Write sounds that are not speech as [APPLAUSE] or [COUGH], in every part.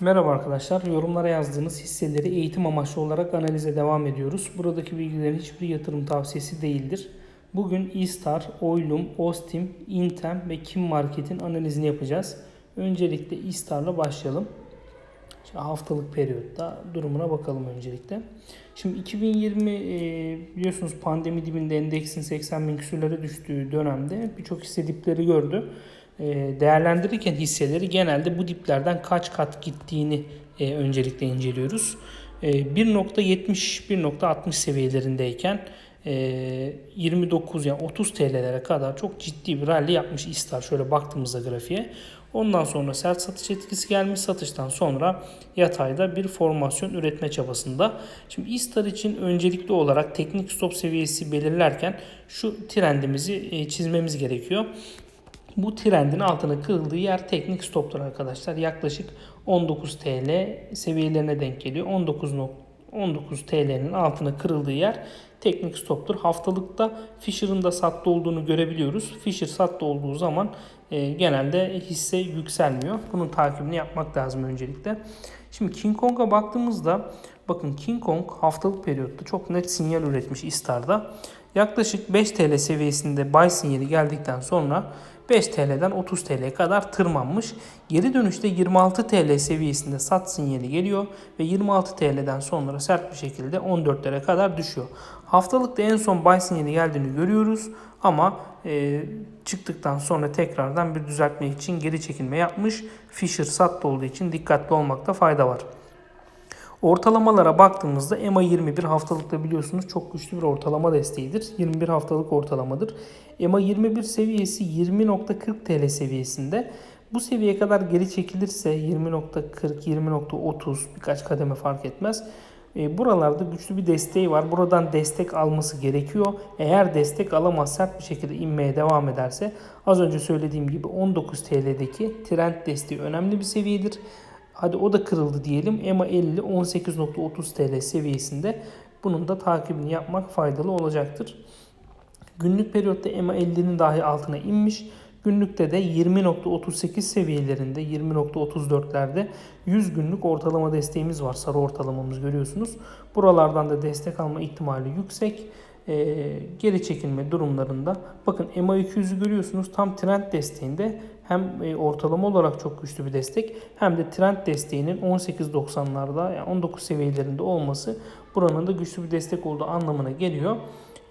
Merhaba arkadaşlar. Yorumlara yazdığınız hisseleri eğitim amaçlı olarak analize devam ediyoruz. Buradaki bilgilerin hiçbir yatırım tavsiyesi değildir. Bugün İstar, Oylum, Ostim, Intem ve Kim Market'in analizini yapacağız. Öncelikle İstar'la başlayalım. Şimdi haftalık periyotta durumuna bakalım öncelikle. Şimdi 2020 e, biliyorsunuz pandemi dibinde endeksin 80 bin küsürlere düştüğü dönemde birçok hisse dipleri gördü. E, değerlendirirken hisseleri genelde bu diplerden kaç kat gittiğini e, öncelikle inceliyoruz. E, 1.70-1.60 seviyelerindeyken e, 29 yani 30 TL'lere kadar çok ciddi bir rally yapmış İstar şöyle baktığımızda grafiğe. Ondan sonra sert satış etkisi gelmiş. Satıştan sonra yatayda bir formasyon üretme çabasında. Şimdi İstar için öncelikli olarak teknik stop seviyesi belirlerken şu trendimizi çizmemiz gerekiyor. Bu trendin altına kırıldığı yer teknik stoptur arkadaşlar. Yaklaşık 19 TL seviyelerine denk geliyor. 19 19 TL'nin altına kırıldığı yer teknik stoptur. Haftalıkta Fisher'ın da sattı olduğunu görebiliyoruz. Fisher sattı olduğu zaman e, genelde hisse yükselmiyor. Bunun takibini yapmak lazım öncelikle. Şimdi King Kong'a baktığımızda bakın King Kong haftalık periyotta çok net sinyal üretmiş İstar'da. Yaklaşık 5 TL seviyesinde buy sinyali geldikten sonra 5 TL'den 30 TL'ye kadar tırmanmış. Geri dönüşte 26 TL seviyesinde sat sinyali geliyor ve 26 TL'den sonra sert bir şekilde 14'lere kadar düşüyor. Haftalıkta en son buy sinyali geldiğini görüyoruz ama e, çıktıktan sonra tekrardan bir düzeltme için geri çekilme yapmış. Fisher sattı olduğu için dikkatli olmakta fayda var. Ortalamalara baktığımızda EMA 21 haftalıkta biliyorsunuz çok güçlü bir ortalama desteğidir. 21 haftalık ortalamadır. EMA 21 seviyesi 20.40 TL seviyesinde. Bu seviyeye kadar geri çekilirse 20.40, 20.30 birkaç kademe fark etmez. E, buralarda güçlü bir desteği var. Buradan destek alması gerekiyor. Eğer destek alamaz sert bir şekilde inmeye devam ederse az önce söylediğim gibi 19 TL'deki trend desteği önemli bir seviyedir. Hadi o da kırıldı diyelim. EMA 50 18.30 TL seviyesinde. Bunun da takibini yapmak faydalı olacaktır. Günlük periyotta EMA 50'nin dahi altına inmiş. Günlükte de 20.38 seviyelerinde 20.34'lerde 100 günlük ortalama desteğimiz var. Sarı ortalamamız görüyorsunuz. Buralardan da destek alma ihtimali yüksek. Ee, geri çekilme durumlarında bakın EMA 200'ü görüyorsunuz tam trend desteğinde hem e, ortalama olarak çok güçlü bir destek hem de trend desteğinin 18.90'larda yani 19 seviyelerinde olması buranın da güçlü bir destek olduğu anlamına geliyor.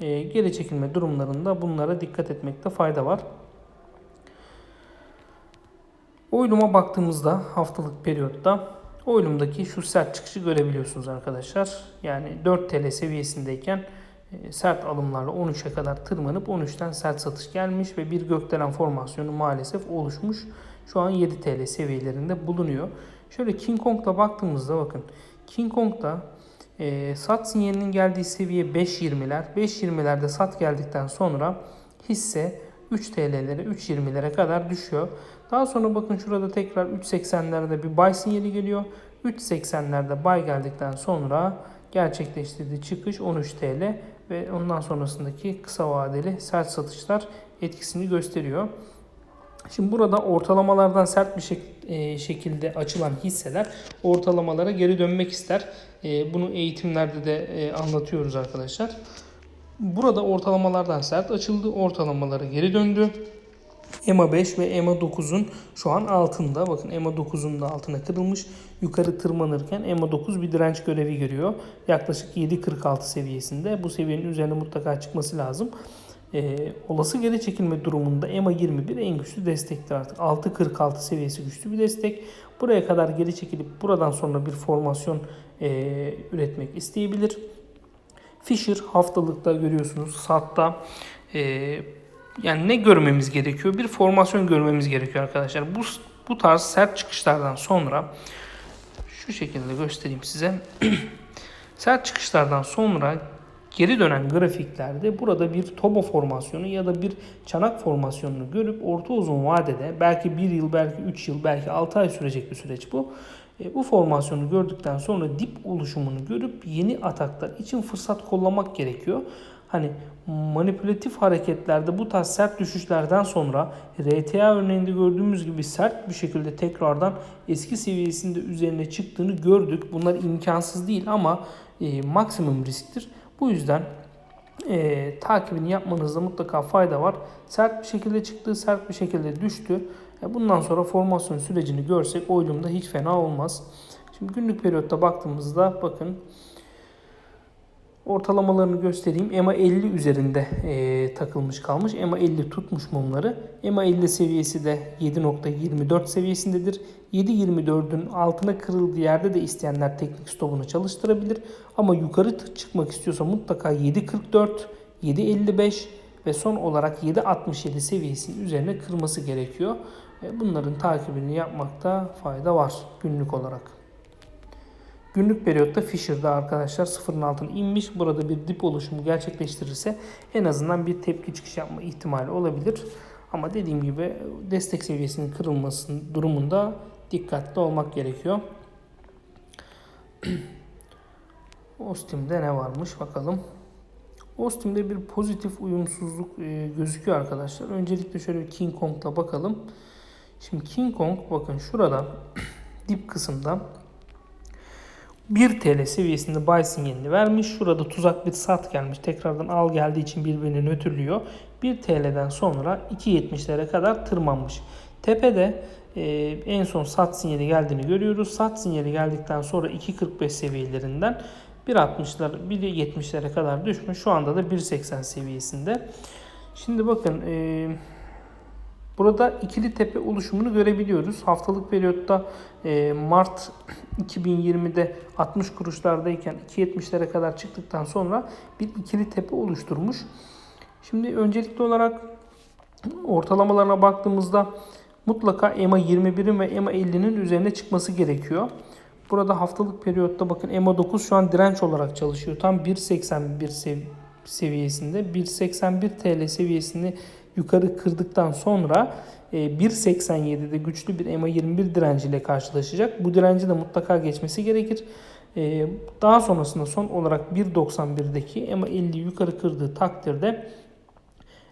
Ee, geri çekilme durumlarında bunlara dikkat etmekte fayda var. Oyluma baktığımızda haftalık periyotta oylumdaki şu sert çıkışı görebiliyorsunuz arkadaşlar. Yani 4 TL seviyesindeyken e, sert alımlarla 13'e kadar tırmanıp 13'ten sert satış gelmiş ve bir gökdelen formasyonu maalesef oluşmuş. Şu an 7 TL seviyelerinde bulunuyor. Şöyle King Kong'la baktığımızda bakın King Kong'da e, sat sinyalinin geldiği seviye 5.20'ler. 5.20'lerde sat geldikten sonra hisse 3 TL'lere 3.20'lere kadar düşüyor. Daha sonra bakın şurada tekrar 3.80'lerde bir buy sinyali geliyor. 3.80'lerde buy geldikten sonra gerçekleştirdiği çıkış 13 TL ve ondan sonrasındaki kısa vadeli sert satışlar etkisini gösteriyor. Şimdi burada ortalamalardan sert bir şek e, şekilde açılan hisseler ortalamalara geri dönmek ister. E, bunu eğitimlerde de e, anlatıyoruz arkadaşlar. Burada ortalamalardan sert açıldı. Ortalamalara geri döndü. EMA 5 ve EMA 9'un şu an altında. Bakın EMA 9'un da altına kırılmış. Yukarı tırmanırken EMA 9 bir direnç görevi görüyor. Yaklaşık 7.46 seviyesinde. Bu seviyenin üzerine mutlaka çıkması lazım. Ee, olası geri çekilme durumunda EMA 21 en güçlü destektir artık. 6.46 seviyesi güçlü bir destek. Buraya kadar geri çekilip buradan sonra bir formasyon e, üretmek isteyebilir. Fisher haftalıkta görüyorsunuz SAT'ta e, yani ne görmemiz gerekiyor? Bir formasyon görmemiz gerekiyor arkadaşlar. Bu, bu tarz sert çıkışlardan sonra şu şekilde göstereyim size. [CLEARS THROAT] sert çıkışlardan sonra geri dönen grafiklerde burada bir tobo formasyonu ya da bir çanak formasyonunu görüp orta uzun vadede belki 1 yıl, belki 3 yıl, belki 6 ay sürecek bir süreç bu. E, bu formasyonu gördükten sonra dip oluşumunu görüp yeni ataklar için fırsat kollamak gerekiyor. Hani manipülatif hareketlerde bu tarz sert düşüşlerden sonra RTA örneğinde gördüğümüz gibi sert bir şekilde tekrardan eski seviyesinde üzerine çıktığını gördük. Bunlar imkansız değil ama e, maksimum risktir. Bu yüzden e, takibini yapmanızda mutlaka fayda var. Sert bir şekilde çıktı, sert bir şekilde düştü. E, bundan sonra formasyon sürecini görsek oylumda hiç fena olmaz. Şimdi günlük periyotta baktığımızda bakın ortalamalarını göstereyim. EMA 50 üzerinde e, takılmış kalmış. EMA 50 tutmuş mumları. EMA 50 seviyesi de 7.24 seviyesindedir. 7.24'ün altına kırıldığı yerde de isteyenler teknik stopunu çalıştırabilir. Ama yukarı çıkmak istiyorsa mutlaka 7.44, 7.55 ve son olarak 7.67 seviyesinin üzerine kırması gerekiyor. E, bunların takibini yapmakta fayda var günlük olarak. Günlük periyotta Fisher'da arkadaşlar sıfırın altına inmiş. Burada bir dip oluşumu gerçekleştirirse en azından bir tepki çıkış yapma ihtimali olabilir. Ama dediğim gibi destek seviyesinin kırılmasının durumunda dikkatli olmak gerekiyor. [CLEARS THROAT] Ostim'de ne varmış bakalım. Ostim'de bir pozitif uyumsuzluk e, gözüküyor arkadaşlar. Öncelikle şöyle bir King Kong'la bakalım. Şimdi King Kong bakın şurada [CLEARS THROAT] dip kısımda 1 TL seviyesinde buy sinyalini vermiş. Şurada tuzak bir sat gelmiş. Tekrardan al geldiği için birbirini nötrlüyor. 1 TL'den sonra 2.70'lere kadar tırmanmış. Tepede e, en son sat sinyali geldiğini görüyoruz. Sat sinyali geldikten sonra 2.45 seviyelerinden 1.60'lar 1.70'lere kadar düşmüş. Şu anda da 1.80 seviyesinde. Şimdi bakın e, Burada ikili tepe oluşumunu görebiliyoruz. Haftalık periyotta e, Mart [CLEARS THROAT] 2020'de 60 kuruşlardayken 2.70'lere kadar çıktıktan sonra bir ikili tepe oluşturmuş. Şimdi öncelikli olarak ortalamalarına baktığımızda mutlaka EMA 21'in ve EMA 50'nin üzerine çıkması gerekiyor. Burada haftalık periyotta bakın EMA 9 şu an direnç olarak çalışıyor. Tam 1.81 sev seviyesinde. 1.81 TL seviyesini yukarı kırdıktan sonra 1.87'de e, güçlü bir EMA 21 direnciyle karşılaşacak. Bu direnci de mutlaka geçmesi gerekir. E, daha sonrasında son olarak 1.91'deki EMA 50 yukarı kırdığı takdirde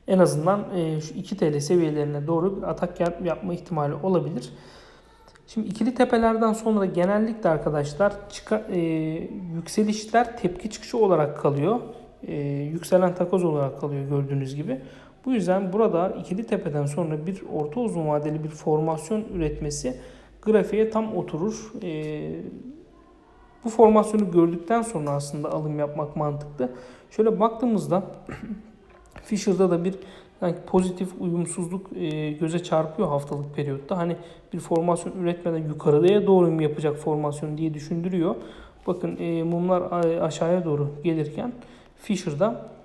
en azından e, şu 2 TL seviyelerine doğru bir atak yapma ihtimali olabilir. Şimdi ikili tepelerden sonra genellikle arkadaşlar çıka, e, yükselişler tepki çıkışı olarak kalıyor. E, yükselen takoz olarak kalıyor gördüğünüz gibi. Bu yüzden burada ikili tepeden sonra bir orta uzun vadeli bir formasyon üretmesi grafiğe tam oturur. Ee, bu formasyonu gördükten sonra aslında alım yapmak mantıklı. Şöyle baktığımızda [CLEARS THROAT] Fisher'da da bir yani pozitif uyumsuzluk e, göze çarpıyor haftalık periyotta. Hani bir formasyon üretmeden yukarıya doğru mu yapacak formasyon diye düşündürüyor. Bakın e, mumlar aşağıya doğru gelirken Fisher'da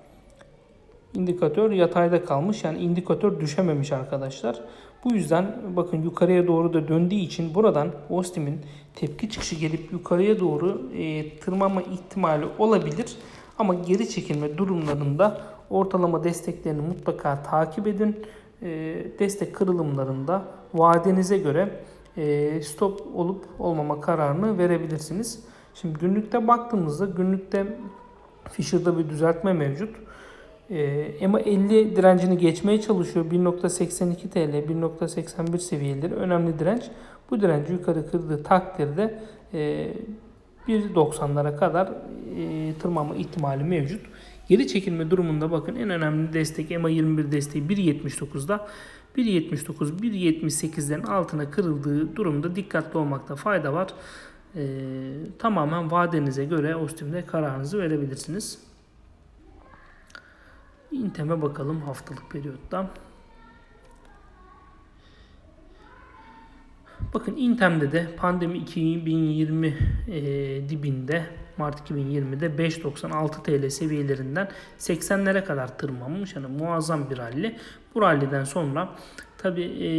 indikatör yatayda kalmış. Yani indikatör düşememiş arkadaşlar. Bu yüzden bakın yukarıya doğru da döndüğü için buradan Ostim'in tepki çıkışı gelip yukarıya doğru e, tırmanma ihtimali olabilir. Ama geri çekilme durumlarında ortalama desteklerini mutlaka takip edin. E, destek kırılımlarında vadenize göre e, stop olup olmama kararını verebilirsiniz. Şimdi günlükte baktığımızda günlükte Fisher'da bir düzeltme mevcut. Ee, EMA 50 direncini geçmeye çalışıyor. 1.82 TL, 1.81 seviyeleri önemli direnç. Bu direnci yukarı kırdığı takdirde e, 1.90'lara kadar e, tırmanma ihtimali mevcut. Geri çekilme durumunda bakın en önemli destek EMA 21 desteği 1.79'da. 1.79, 1.78'lerin altına kırıldığı durumda dikkatli olmakta fayda var. E, tamamen vadenize göre Ostim'de kararınızı verebilirsiniz. Intem'e bakalım haftalık periyotta. Bakın Intem'de de pandemi 2020 e, dibinde Mart 2020'de 5.96 TL seviyelerinden 80'lere kadar tırmanmış. Yani muazzam bir rally. Bu ralliden sonra tabi e,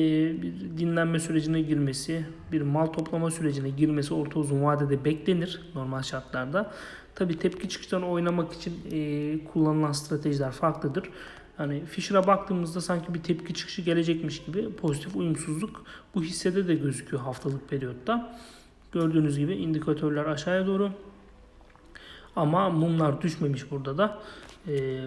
bir dinlenme sürecine girmesi, bir mal toplama sürecine girmesi orta uzun vadede beklenir normal şartlarda. Tabi tepki çıkışlarını oynamak için e, kullanılan stratejiler farklıdır. Hani Fisher'a baktığımızda sanki bir tepki çıkışı gelecekmiş gibi pozitif uyumsuzluk bu hissede de gözüküyor haftalık periyotta. Gördüğünüz gibi indikatörler aşağıya doğru. Ama mumlar düşmemiş burada da. e,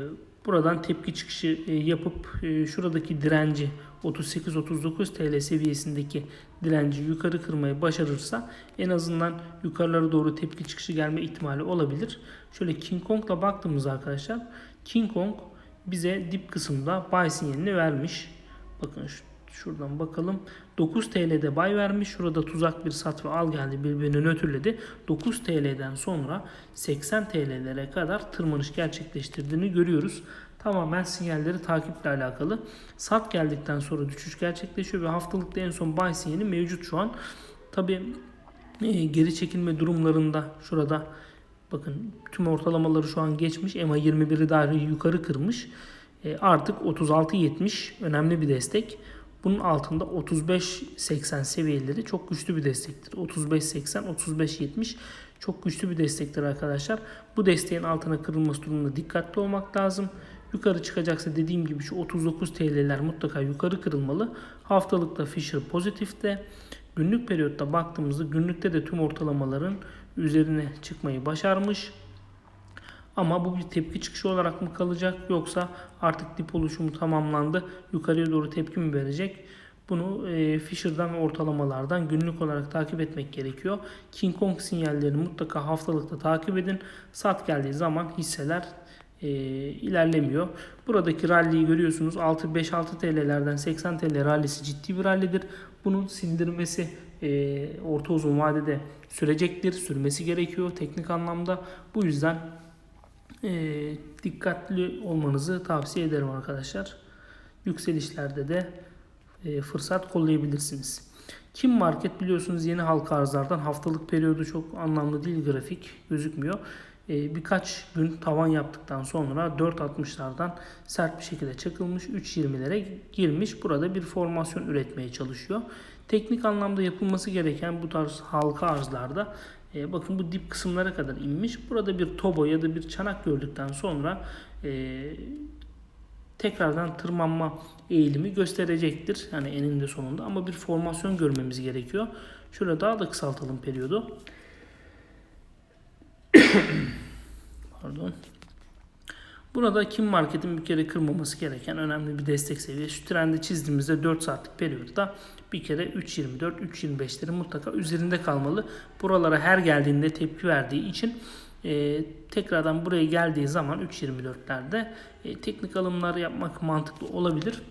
buradan tepki çıkışı e, yapıp e, şuradaki direnci 38-39 TL seviyesindeki direnci yukarı kırmayı başarırsa en azından yukarılara doğru tepki çıkışı gelme ihtimali olabilir. Şöyle King Kong'la baktığımızda arkadaşlar King Kong bize dip kısımda buy sinyalini vermiş. Bakın şu, şuradan bakalım. 9 TL'de buy vermiş. Şurada tuzak bir sat ve al geldi birbirini nötrledi. 9 TL'den sonra 80 TL'lere kadar tırmanış gerçekleştirdiğini görüyoruz. Tamamen sinyalleri takiple alakalı. Sat geldikten sonra düşüş gerçekleşiyor ve haftalıkta en son buy sinyali mevcut şu an. Tabi geri çekilme durumlarında şurada bakın tüm ortalamaları şu an geçmiş. EMA 21'i dahi yukarı kırmış. E, artık 36.70 önemli bir destek. Bunun altında 35.80 seviyeleri çok güçlü bir destektir. 35.80, 35.70 çok güçlü bir destektir arkadaşlar. Bu desteğin altına kırılması durumunda dikkatli olmak lazım. Yukarı çıkacaksa dediğim gibi şu 39 TL'ler mutlaka yukarı kırılmalı. Haftalıkta Fisher pozitifte. Günlük periyotta baktığımızda günlükte de tüm ortalamaların üzerine çıkmayı başarmış. Ama bu bir tepki çıkışı olarak mı kalacak yoksa artık dip oluşumu tamamlandı yukarıya doğru tepki mi verecek? Bunu e, Fisher'dan ve ortalamalardan günlük olarak takip etmek gerekiyor. King Kong sinyallerini mutlaka haftalıkta takip edin. Sat geldiği zaman hisseler e, ilerlemiyor. Buradaki rally'yi görüyorsunuz. 6-5-6 TL'lerden 80 TL rallisi ciddi bir rallidir. Bunun sindirmesi e, orta uzun vadede sürecektir. Sürmesi gerekiyor teknik anlamda. Bu yüzden e, dikkatli olmanızı tavsiye ederim arkadaşlar. Yükselişlerde de e, fırsat kollayabilirsiniz. Kim Market biliyorsunuz yeni halka arzlardan haftalık periyodu çok anlamlı değil grafik gözükmüyor. E, birkaç gün tavan yaptıktan sonra 4.60'lardan sert bir şekilde çakılmış 3.20'lere girmiş. Burada bir formasyon üretmeye çalışıyor. Teknik anlamda yapılması gereken bu tarz halka arzlarda e, bakın bu dip kısımlara kadar inmiş. Burada bir tobo ya da bir çanak gördükten sonra e, tekrardan tırmanma eğilimi gösterecektir. Yani eninde sonunda ama bir formasyon görmemiz gerekiyor. Şöyle daha da kısaltalım periyodu. [COUGHS] Pardon. Burada Kim Market'in bir kere kırmaması gereken önemli bir destek seviyesi. Şu trendi çizdiğimizde 4 saatlik periyotta bir kere 3.24, 3.25'lerin mutlaka üzerinde kalmalı. Buralara her geldiğinde tepki verdiği için e, tekrardan buraya geldiği zaman 3.24'lerde e, teknik alımlar yapmak mantıklı olabilir.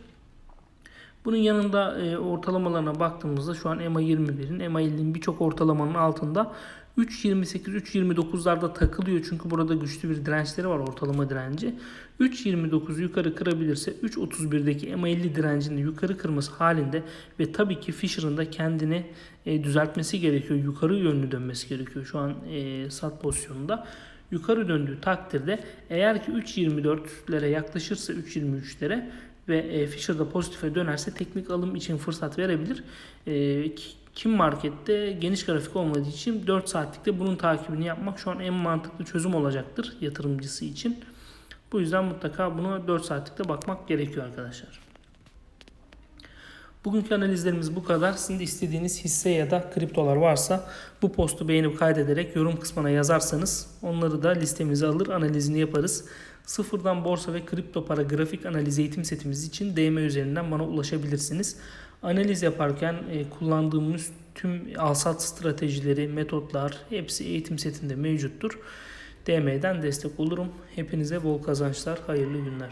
Bunun yanında e, ortalamalarına baktığımızda şu an EMA 21'in, EMA 50'in birçok ortalamanın altında 3.28-3.29'larda takılıyor çünkü burada güçlü bir dirençleri var ortalama direnci. 3.29 yukarı kırabilirse 3.31'deki EMA50 direncini yukarı kırması halinde ve tabii ki Fisher'ın da kendini e, düzeltmesi gerekiyor. Yukarı yönlü dönmesi gerekiyor şu an e, sat pozisyonunda. Yukarı döndüğü takdirde eğer ki 3.24'lere yaklaşırsa 3.23'lere ve e, Fisher'da pozitife dönerse teknik alım için fırsat verebilir. E, Kim markette geniş grafik olmadığı için 4 saatlikte bunun takibini yapmak şu an en mantıklı çözüm olacaktır yatırımcısı için. Bu yüzden mutlaka buna 4 saatlikte bakmak gerekiyor arkadaşlar. Bugünkü analizlerimiz bu kadar. Sizin de istediğiniz hisse ya da kriptolar varsa bu postu beğenip kaydederek yorum kısmına yazarsanız onları da listemize alır analizini yaparız. Sıfırdan borsa ve kripto para grafik analiz eğitim setimiz için DM üzerinden bana ulaşabilirsiniz. Analiz yaparken e, kullandığımız tüm alsat stratejileri, metotlar hepsi eğitim setinde mevcuttur. DM'den destek olurum. Hepinize bol kazançlar, hayırlı günler.